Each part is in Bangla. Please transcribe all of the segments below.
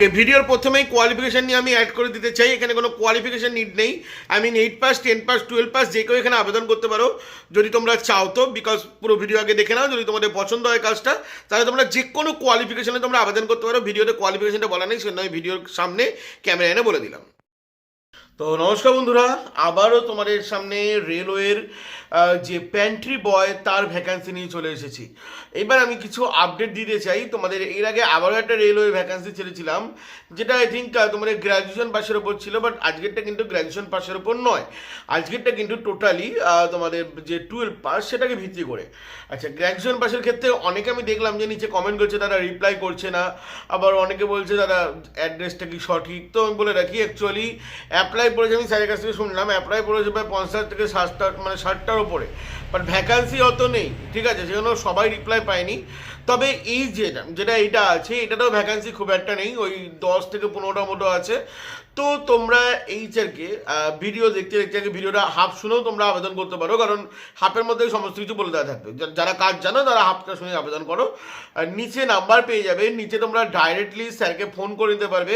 ভিডিওর প্রথমেই কোয়ালিফিকেশন নিয়ে আমি অ্যাড করে দিতে চাই। এখানে কোনো কোয়ালিফিকেশন নিড নেই। I mean eight pass ten pass twelve pass যে কেউ এখানে আবেদন করতে পারো। যদি তোমরা চাও তো বিকজ পুরো ভিডিও আগে দেখে নাও। যদি তোমাদের পছন্দ হয় কাজটা, তাহলে তোমরা যে কোনো কোয়ালিফিকেশনে তোমরা আবেদন করতে পারো। ভিডিওতে কোয়ালিফিকেশনটা বলা নেই, সেজন্য আমি ভিডিওর সামনে ক্যামেরা এনে বলে দিলাম। তো নমস্কার বন্ধুরা, আবারও তোমাদের সামনে রেলওয়ের যে প্যান্ট্রি বয় তার ভ্যাকান্সি নিয়ে চলে এসেছি। এবার আমি কিছু আপডেট দিতে চাই। তোমাদের এর আগে আবারও একটা রেলওয়ে ভ্যাকান্সি ছেড়েছিলাম, যেটা আই থিঙ্ক তোমাদের গ্র্যাজুয়েশন পাসের ওপর ছিল বাট আজকেরটা কিন্তু গ্র্যাজুয়েশন পাসের ওপর নয়। আজকেরটা কিন্তু টোটালি তোমাদের যে টুয়েলভ পাস সেটাকে ভিত্তি করে। আচ্ছা গ্র্যাজুয়েশন পাসের ক্ষেত্রে অনেকে আমি দেখলাম যে নিচে কমেন্ট করছে, তারা রিপ্লাই করছে না। আবার অনেকে বলছে তারা অ্যাড্রেসটা কি সঠিক? তো আমি বলে রাখি অ্যাকচুয়ালি অ্যাপ্লাই করেছে আমি স্যারের কাছ থেকে শুনলাম অ্যাপ্লাই করেছে প্রায় পঞ্চাশ থেকে ষাটটা মানে ষাটটার ওপরে বাট ভ্যাকান্সি অত নেই। ঠিক আছে সেজন্য সবাই রিপ্লাই পায়নি। তবে এই যেটা যেটা এইটা আছে, এটাতেও ভ্যাকান্সি খুব একটা নেই, ওই দশ থেকে পনেরোটা মতো আছে। তো তোমরা এইচআরকে ভিডিও দেখতে দেখতে ভিডিওটা হাফ শুনেও তোমরা আবেদন করতে পারো, কারণ হাফের মধ্যে সমস্ত কিছু বলে দেওয়া থাকবে। যারা কাজ জানো তারা হাফটা শুনে আবেদন করো। নিচে নাম্বার পেয়ে যাবে, নিচে তোমরা ডাইরেক্টলি স্যারকে ফোন করে নিতে পারবে।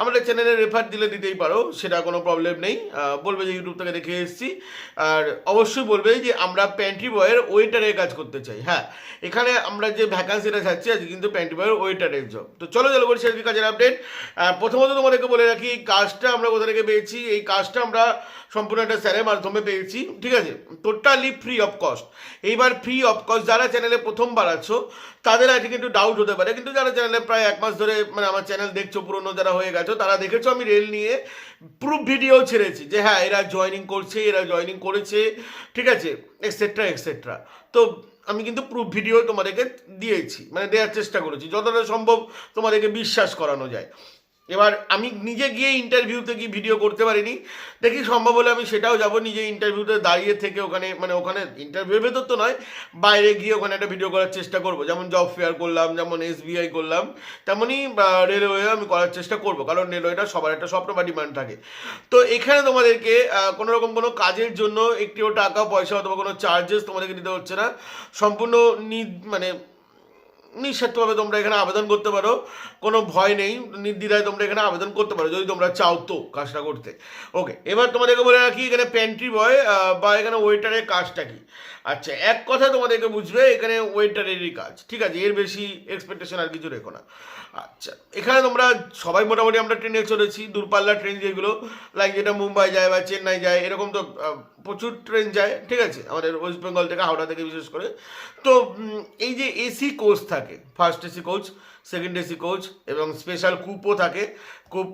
আমাদের চ্যানেলে রেফার দিলে দিতেই পারো, সেটা কোনো প্রবলেম নেই। বলবে যে ইউটিউব থেকে দেখে এসেছি। আর অবশ্যই বলবে যে আমরা প্যান্ট্রি বয়ের ওয়েটারের কাজ করতে চাই। হ্যাঁ এখানে আমরা যে ভ্যাকান্সিটা আজকে কিন্তু প্যান্টি প্যান্ট্রি বয়ের ওয়েটারের জব তো চলো চলো করছি আজকে কাজের আপডেট প্রথমত তোমাদেরকে বলে রাখি, এই কাজটা আমরা কোথা থেকে পেয়েছি? এই কাজটা আমরা সম্পূর্ণ একটা স্যারের মাধ্যমে পেয়েছি, ঠিক আছে? টোটালি ফ্রি অফ কস্ট এইবার ফ্রি অফ কস্ট যারা চ্যানেলে প্রথমবার আছো, তাদের আজকে একটু ডাউট হতে পারে। কিন্তু যারা চ্যানেলে প্রায় এক মাস ধরে মানে আমার চ্যানেল দেখছ, পুরনো যারা হয়ে গেছো, তারা দেখেছ, আমি রেল নিয়ে প্রুফ ভিডিও ছেড়েছি যে হ্যাঁ এরা জয়েনিং করছে, এরা জয়েনিং করেছে, ঠিক আছে? এক্সেট্রা এক্সেট্রা তো আমি কিন্তু প্রুফ ভিডিও তোমাদেরকে দিয়েছি মানে দেওয়ার চেষ্টা করেছি, যতটা সম্ভব তোমাদেরকে বিশ্বাস করানো যায়। এবার আমি নিজে গিয়ে ইন্টারভিউতে গিয়ে ভিডিও করতে পারিনি। দেখি সম্ভব হলে আমি সেটাও যাব, নিজে ইন্টারভিউতে দাঁড়িয়ে থেকে ওখানে মানে ওখানে ইন্টারভিউর ভেতর তো নয়, বাইরে গিয়ে ওখানে একটা ভিডিও করার চেষ্টা করব। যেমন জব ফেয়ার করলাম, যেমন এসবিআই করলাম, তেমনই রেলওয়ে আমি করার চেষ্টা করব, কারণ রেলওয়েটা সবার একটা স্বপ্ন বা ডিমান্ড থাকে। তো এখানে তোমাদেরকে কোনো রকম কোনো কাজের জন্য একটিও টাকা, পয়সা অথবা কোনো চার্জেস তোমাদেরকে দিতে হচ্ছে না। সম্পূর্ণ মানে নিঃস্বার্থভাবে তোমরা এখানে আবেদন করতে পারো, কোনো ভয় নেই, নির্দ্বিধায় তোমরা এখানে আবেদন করতে পারো যদি তোমরা চাও তো কাজটা করতে। ওকে এবার তোমাদেরকে বলে রাখি, এখানে প্যান্ট্রি বয় বা এখানে ওয়েটারের কাজটা কি? আচ্ছা এক কথা তোমাদেরকে বুঝবে, এখানে ওয়েটারেরই কাজ, ঠিক আছে? এর বেশি এক্সপেকটেশন আর কিছু রেখো না। আচ্ছা এখানে তোমরা সবাই মোটামুটি আমরা ট্রেনে চলেছি দূরপাল্লার ট্রেন যেগুলো লাইক যেটা মুম্বাই যায় বা চেন্নাই যায়, এরকম তো প্রচুর ট্রেন যায়, ঠিক আছে? আমাদের ওয়েস্ট বেঙ্গল থেকে, হাওড়া থেকে বিশেষ করে। তো এই যে এসি কোচ থাকে first AC coach second AC coach এবং স্পেশাল কুপও থাকে কুপ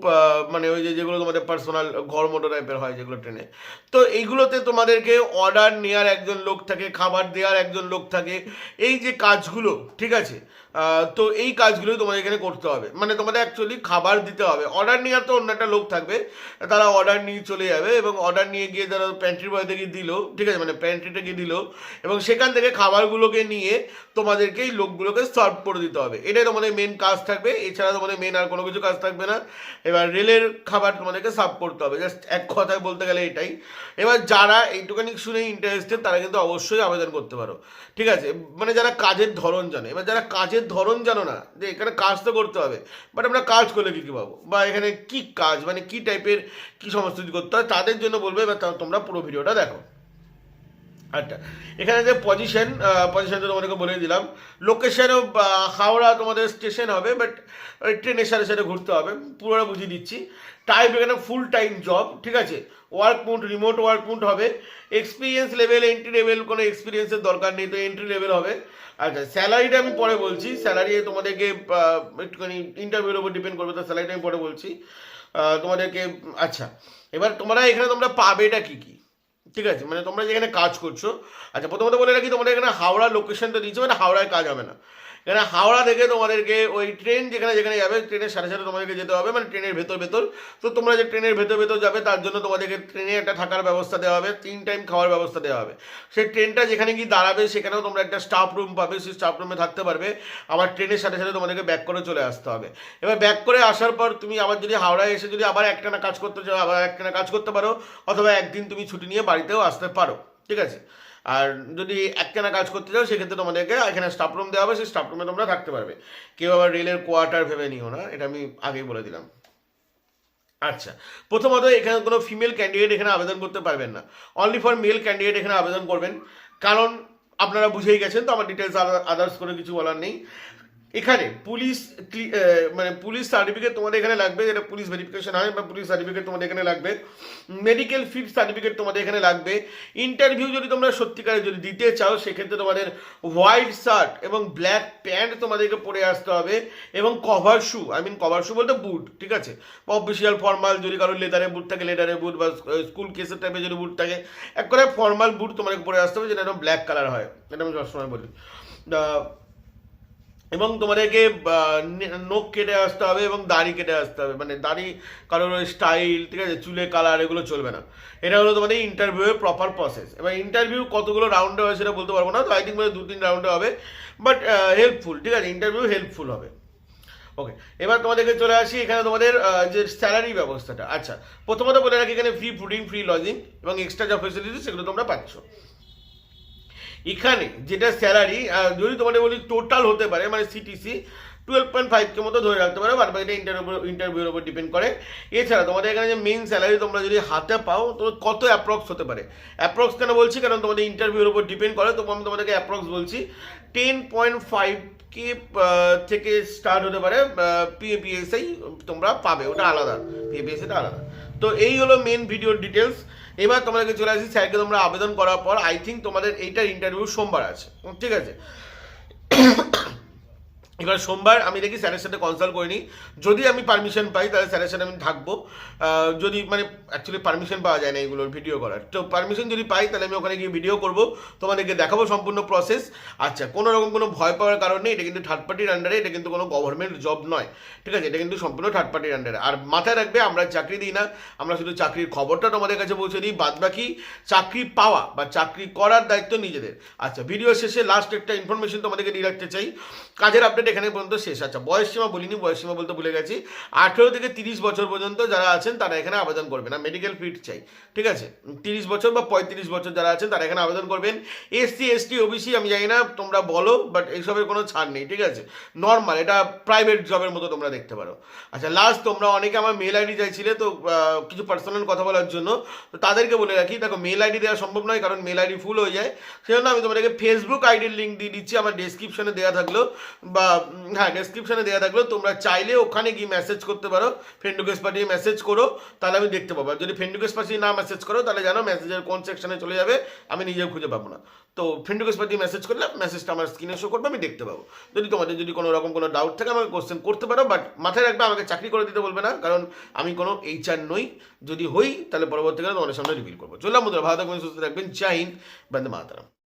মানে ওই যে যেগুলো তোমাদের পার্সোনাল ঘর মোটো টাইপের হয় যেগুলো ট্রেনে তো এইগুলোতে তোমাদেরকে অর্ডার নেওয়ার একজন লোক থাকে, খাবার দেওয়ার একজন লোক থাকে। এই যে কাজগুলো, ঠিক আছে? তো এই কাজগুলোই তোমাদের এখানে করতে হবে। মানে তোমাদের অ্যাকচুয়ালি খাবার দিতে হবে। অর্ডার নেওয়ার তো অন্য একটা লোক থাকবে। তারা অর্ডার নিয়ে চলে যাবে এবং অর্ডার নিয়ে গিয়ে তারা প্যান্ট্রি বয় থেকে দিল। ঠিক আছে? মানে প্যান্ট্রিটা গিয়ে দিল। এবং সেখান থেকে খাবারগুলোকে নিয়ে তোমাদেরকে এই লোকগুলোকে সার্ভ করে দিতে হবে। এটাই তোমাদের মেন কাজ থাকবে। এছাড়া তোমাদের মেন আর কোনো কিছু কাজ থাকবে না। এবার রেলের খাবার তোমাদেরকে সার্ভ করতে হবে। জাস্ট এক কথায় বলতে গেলে এটাই। এবার যারা এইটুখানি শুনে ইন্টারেস্টেড তারা কিন্তু অবশ্যই আবেদন করতে পারো। ঠিক আছে? মানে যারা কাজের ধরন জানে। এবার যারা কাজের ধরন জানো না, যে এখানে কাজ তো করতে হবে বাট আমরা কাজ করলে কী কী পাবো? বা এখানে কি কাজ মানে কি টাইপের কি সমস্ত কিছু করতে হয়, তাদের জন্য বলবে তা- তোমরা পুরো ভিডিওটা দেখো। আচ্ছা এখানে যে পজিশন পজিশনটা তোমাদেরকে বলে দিলাম লোকেশনও হাওড়া তোমাদের স্টেশন হবে বাট ট্রেনের সাথে সাথে ঘুরতে হবে, পুরোটা বুঝিয়ে দিচ্ছি। টাইপ এখানে ফুল টাইম জব ঠিক আছে? Work mode remote work mode হবে। এক্সপিরিয়েন্স লেভেল এন্ট্রি লেভেল কোনো এক্সপিরিয়েন্সের দরকার নেই, তো এন্ট্রি লেভেল হবে। আচ্ছা স্যালারিটা আমি পরে বলছি। স্যালারি তোমাদেরকে একটুখানি ইন্টারভিউর উপর ডিপেন্ড করবে, তো স্যালারিটা আমি পরে বলছি। তোমাদেরকে আচ্ছা এবার তোমরা এখানে তোমরা পাবেটা কী কী? ঠিক আছে? মানে তোমরা যেখানে কাজ করছ আচ্ছা প্রথমত বলে রাখি, তোমাদের এখানে হাওড়া লোকেশনটা দিয়েছ মানে হাওড়ায় কাজ হবে না। এখানে হাওড়া থেকে তোমাদেরকে ওই ট্রেন যেখানে যেখানে যাবে, ট্রেনের সাথে সাথে তোমাদেরকে যেতে হবে মানে ট্রেনের ভেতর ভেতর। তো তোমরা যে ট্রেনের ভেতর ভেতর যাবে, তার জন্য তোমাদেরকে ট্রেনে একটা থাকার ব্যবস্থা দেওয়া হবে, তিন টাইম খাওয়ার ব্যবস্থা দেওয়া হবে। সেই ট্রেনটা যেখানে গিয়ে দাঁড়াবে, সেখানেও তোমরা একটা স্টাফ রুম পাবে, সেই স্টাফ রুমে থাকতে পারবে। আবার ট্রেনের সাথে সাথে তোমাদেরকে ব্যাক করে চলে আসতে হবে। এবার ব্যাক করে আসার পর তুমি আবার যদি হাওড়ায় এসে যদি আবার একটানা কাজ করতে চাও, আবার একটানা কাজ করতে পারো, অথবা একদিন তুমি ছুটি নিয়ে বাড়িতেও আসতে পারো। ঠিক আছে? আর যদি একখানা কাজ করতে চাও, সেক্ষেত্রে তোমাদেরকে এখানে স্টাফ রুম দেওয়া হবে, সেই স্টাফ রুমে তোমরা থাকতে পারবে। কেউ আবার রেলের কোয়ার্টার ভেবে নিও না, এটা আমি আগেই বলে দিলাম। আচ্ছা প্রথমত এখানে কোনো ফিমেল ক্যান্ডিডেট এখানে আবেদন করতে পারবেন না। অনলি ফর মেল ক্যান্ডিডেট এখানে আবেদন করবেন। কারণ আপনারা বুঝেই গেছেন, তো আমার ডিটেলস আদার্স করে কিছু বলার নেই। এখানে পুলিশ মানে পুলিশ সার্টিফিকেট তোমাদের এখানে লাগবে, যেটা পুলিশ ভেরিফিকেশন হয় বা পুলিশ সার্টিফিকেট তোমাদের এখানে লাগবে। মেডিকেল ফিট সার্টিফিকেট তোমাদের এখানে লাগবে। ইন্টারভিউ যদি তোমরা সত্যিকারে যদি দিতে চাও, সেক্ষেত্রে তোমাদের হোয়াইট শার্ট এবং ব্ল্যাক প্যান্ট তোমাদেরকে পরে আসতে হবে এবং cover shoe I mean cover shoe বলতে বুট ঠিক আছে? অফিসিয়াল ফর্মাল যদি কারোর লেদারে বুট থাকে লেদারে বুট বা স্কুল কেসের টাইপের যদি বুট থাকে, এক করে ফর্মাল বুট তোমাদেরকে পরে আসতে হবে যেটা একদম ব্ল্যাক কালার হয়। এটা আমি সবসময় বলি। এবং তোমাদেরকে নখ কেটে আসতে হবে এবং দাড়ি কেটে আসতে হবে। মানে দাড়ি কারোর স্টাইল ঠিক আছে? চুলে কালার এগুলো চলবে না। এটা হলো তোমাদের ইন্টারভিউয়ের প্রপার প্রসেস এবার ইন্টারভিউ কতগুলো রাউন্ডে হয় সেটা বলতে পারব না, তো আই থিঙ্ক দু তিন রাউন্ডে হবে। বাট হেল্পফুল ঠিক আছে? ইন্টারভিউ হেল্পফুল হবে। ওকে এবার তোমাদেরকে চলে আসি। এখানে তোমাদের যে স্যালারি ব্যবস্থাটা। আচ্ছা প্রথমত বলে রাখি, এখানে ফ্রি ফুডিং ফ্রি লজিং এবং এক্সট্রা যা ফেসিলিটি সেগুলো তোমরা পাচ্ছ। এখানে যেটা স্যালারি যদি তোমাদের বলি টোটাল হতে পারে মানে সিটিসি টুয়েলভ পয়েন্ট ফাইভকে মতো ধরে রাখতে পারো বাদ বাকিটা ইন্টারভিউ ইন্টারভিউর উপর ডিপেন্ড করে। এছাড়া তোমাদের এখানে যে মেইন স্যালারি তোমরা যদি হাতে পাও, তো কত অ্যাপ্রক্স হতে পারে? অ্যাপ্রক্স কেন বলছি? কারণ তোমাদের ইন্টারভিউর উপর ডিপেন্ড করে, তো আমি তোমাদেরকে অ্যাপ্রক্স বলছি। টেন পয়েন্ট ফাইভ কে থেকে স্টার্ট হতে পারে পিএপিএসআই তোমরা পাবে, ওটা আলাদা পিএপিএসআইটা আলাদা। তো এই হলো মেন ভিডিওর ডিটেলস এবার তোমাদেরকে চলে আসি স্যারকে তোমরা আবেদন করার পর আই থিঙ্ক তোমাদের এইটার ইন্টারভিউ সোমবার আছে। ঠিক আছে? এবার সোমবার আমি দেখি স্যারের সাথে কনসাল্ট করে নিই। যদি আমি পারমিশন পাই, তাহলে স্যারের সাথে আমি থাকব। যদি মানে অ্যাকচুয়ালি পারমিশন পাওয়া যায় না এগুলোর ভিডিও করার। তো পারমিশন যদি পাই, তাহলে আমি ওখানে গিয়ে ভিডিও করব। তোমাদেরকে দেখাবো সম্পূর্ণ প্রসেস আচ্ছা কোনো রকম কোনো ভয় পাওয়ার কারণ এটা কিন্তু থার্ড পার্টির আন্ডারে এটা কিন্তু কোনো গভর্নমেন্ট জব নয়। ঠিক আছে? এটা কিন্তু সম্পূর্ণ থার্ড পার্টির আন্ডারে আর মাথায় রাখবে, আমরা চাকরি দিই না। আমরা শুধু চাকরির খবরটা তোমাদের কাছে পৌঁছে দিই। বাদ বাকি চাকরি পাওয়া বা চাকরি করার দায়িত্ব নিজেদের। আচ্ছা ভিডিও শেষে লাস্ট একটা ইনফরমেশন তোমাদেরকে দিয়ে রাখতে চাই। কাজের আপডেট এখানে পর্যন্ত শেষ। আচ্ছা বয়স সীমা বলিনি, বয়স সীমা বলতে ভুলে গেছি। আঠেরো থেকে তিরিশ বছর পর্যন্ত যারা আছেন, তারা এখানে আবেদন করবে না মেডিকেল ফিট চাই, ঠিক আছে? তিরিশ বছর বা পঁয়ত্রিশ বছর যারা আছেন, তারা এখানে আবেদন করবেন। এসসি এসটি ওবিসি আমি জানি না, তোমরা বলো বাট এইসবের কোনো ছাড় নেই, ঠিক আছে? নর্মাল এটা প্রাইভেট জবের মতো তোমরা দেখতে পারো। আচ্ছা লাস্ট তোমরা অনেকে আমার মেল আইডি চাইছিলে, তো কিছু পার্সোনাল কথা বলার জন্য। তো তাদেরকে বলে রাখি, দেখো মেল আইডি দেওয়া সম্ভব নয়, কারণ মেল আইডি ফুল হয়ে যায়। সেজন্য আমি তোমাদেরকে ফেসবুক আইডির লিঙ্ক দিয়ে দিচ্ছি, আমার ডেসক্রিপশনে দেওয়া থাকল, বা হ্যাঁ ডেসক্রিপশনে দেওয়া থাকল তোমরা চাইলে ওখানে গিয়ে মেসেজ করতে পারো। ফ্রেন্ড রিকোয়েস্ট পাঠিয়ে মেসেজ করো, তাহলে আমি দেখতে পাবো। যদি ফ্রেন্ড রিকোয়েস্ট পাঠিয়ে না মেসেজ করো, তাহলে জানো মেসেজের কোন সেকশনে চলে যাবে, আমি নিজেও খুঁজে পাবো না। তো ফ্রেন্ড রিকোয়েস্ট পাঠিয়ে মেসেজ করলে মেসেজটা আমার স্ক্রিনে শো করবে, আমি দেখতে পাবো। যদি তোমাদের যদি কোনো রকম কোনো ডাউট থাকে, আমাকে কোশ্চেন করতে পারো বাট মাথায় রাখবে, আমাকে চাকরি করে দিতে বলবে না, কারণ আমি কোনো এইচআর নই। যদি হই, তাহলে পরবর্তীকালে তোমাদের সামনে রিভিল করব। চললাম বন্ধুরা, ভালো থাকবেন, সুস্থ থাকবেন। জয় হিন্দ, বন্দে মাতারাম।